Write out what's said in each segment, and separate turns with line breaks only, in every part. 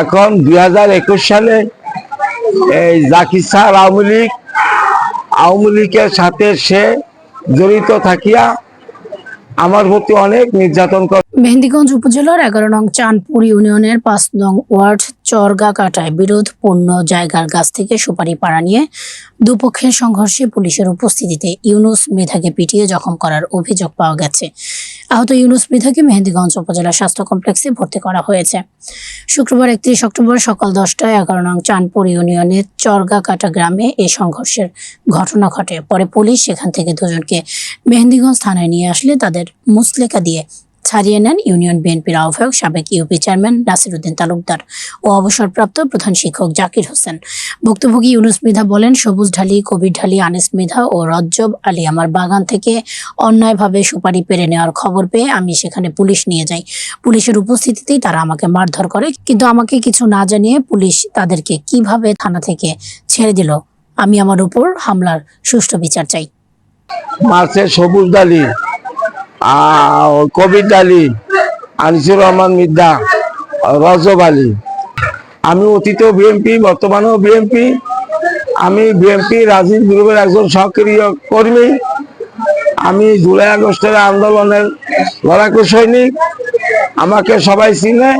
এখন দুই হাজার একুশ সালে এই জাকির স্যার আওয়ামী লীগ, আওয়ামী লীগের সাথে সে জড়িত থাকিয়া আমার প্রতি অনেক নির্যাতন করে
মেহেন্দিগঞ্জ উপজেলার এগারো নং চাঁদপুর ইউনিয়নের পাঁচ নং ওয়ার্ড চরগা কাটায় বিরোধপূর্ণ জায়গার গাছ থেকে সুপারি পাড়া নিয়ে দুপক্ষের সংঘর্ষে পুলিশের উপস্থিতিতে ইউনুস মেধাকে পিটিয়ে জখম করার অভিযোগ পাওয়া গেছে। আহত ইউনুস মৃধাকে মেহেন্দিগঞ্জ উপজেলা স্বাস্থ্য কমপ্লেক্সে ভর্তি করা হয়েছে। শুক্রবার একত্রিশ অক্টোবর সকাল দশটায় এগারো নং চাঁদপুর ইউনিয়নের চরগাকাটা গ্রামে এই সংঘর্ষের ঘটনা ঘটে। পরে পুলিশ সেখান থেকে দুজনকে মেহেন্দিগঞ্জ থানায় নিয়ে আসলে তাদের মুসলেকা দিয়ে ছাড়িয়ে নেন ইউনিয়ন বিএনপির আহ্বায়ক সাবেক ইউপি চেয়ারম্যান নাসিরুদ্দিন তালুকদার ও অবসরপ্রাপ্ত প্রধান শিক্ষক জাকির হোসেন। ভুক্তভোগী ইউনুস মৃধা বলেন, সবুজ ঢালি, কবির ঢালি, আনিস মৃধা ও রজ্জব আলী আমার বাগান থেকে অন্যায়ভাবে সুপারি পেরে নেওয়ার খবর পেয়ে আমি সেখানে পুলিশ নিয়ে যাই। পুলিশের উপস্থিতিতেই তারা আমাকে মারধর করে। কিন্তু আমাকে কিছু না জানিয়ে পুলিশ তাদেরকে কীভাবে থানা থেকে ছেড়ে দিল, আমি আমার উপর হামলার সুষ্ঠু বিচার চাই।
মার্চে সবুজ ডালি কবির ডালি আনিসুর রহমান মিদ্দা রজব আলী। আমি অতীতেও বিএমপি বর্তমানেও বিএমপি। আমি বিএমপি রাজীব গ্রুপের একজন সক্রিয় কর্মী। আমি জুলাই আগস্টের আন্দোলনের লড়াকু সৈনিক। আমাকে সবাই চিনে।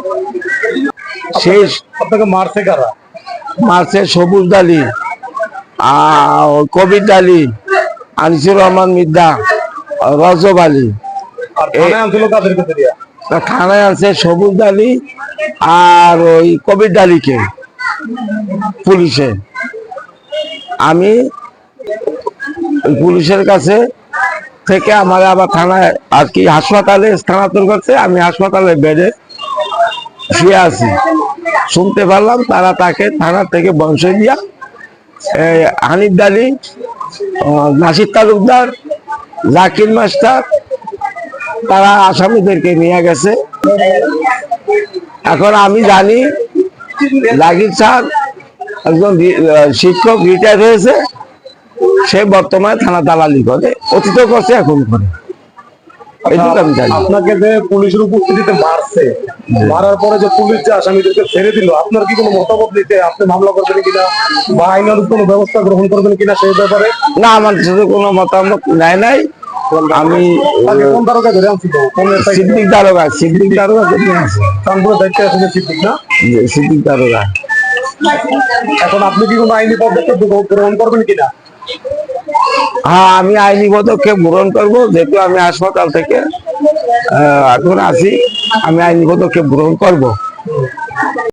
সেই
আপনাকে মারছে কারা?
মার্চে সবুজ ডালি আর কবির ডালি আনিসুর রহমান মিদ্দা রজব আলী।
থানায়
আছে সবুজ ডালি আর ওই কবির ডালিকে পুলিশে। আমি পুলিশের কাছে থেকে আমার আবার থানায় আর কি হাসপাতালে স্থানান্তর করছে আমি হাসপাতালে বেডে শুয়ে আছি। শুনতে পারলাম তারা তাকে থানা থেকে বংশ দিয়া হানিফ ডালি আহ, নাসির তালুকদার জাকির মাস্টার তারা আসামিদেরকে নিয়ে গেছে। এখন আমি জানি জাকির স্যার একজন শিক্ষক রিটায়ার হয়েছে। সে বর্তমানে থানা দালালি করে অতীত করছে এখন করে।
আপনাকে যে পুলিশের উপস্থিতিতে মারছে মারার পরে যে পুলিশ যে আসামিদেরকে ছেড়ে দিল আপনার কি কোনো মতামত নিতে আপনি মামলা করবেন কিনা বা আইনের কোনো ব্যবস্থা গ্রহণ করবেন কিনা সেই ব্যাপারে?
না আমার সাথে কোনো মতামত নেয় নাই। আমি
কোন তারকা ধরে
সিদ্দিক দারোগা সিদ্দিক
সিদ্দিক না?
সিদ্দিক দারোগা
এখন আপনি কি কোনো আইনি পদক্ষেপ গ্রহণ করবেন কিনা?
হ্যাঁ আমি আইনি পদক্ষেপ গ্রহণ করব। যেহেতু আমি হাসপাতাল থেকে এখন আছি আমি আইনি পদক্ষেপ গ্রহণ করব।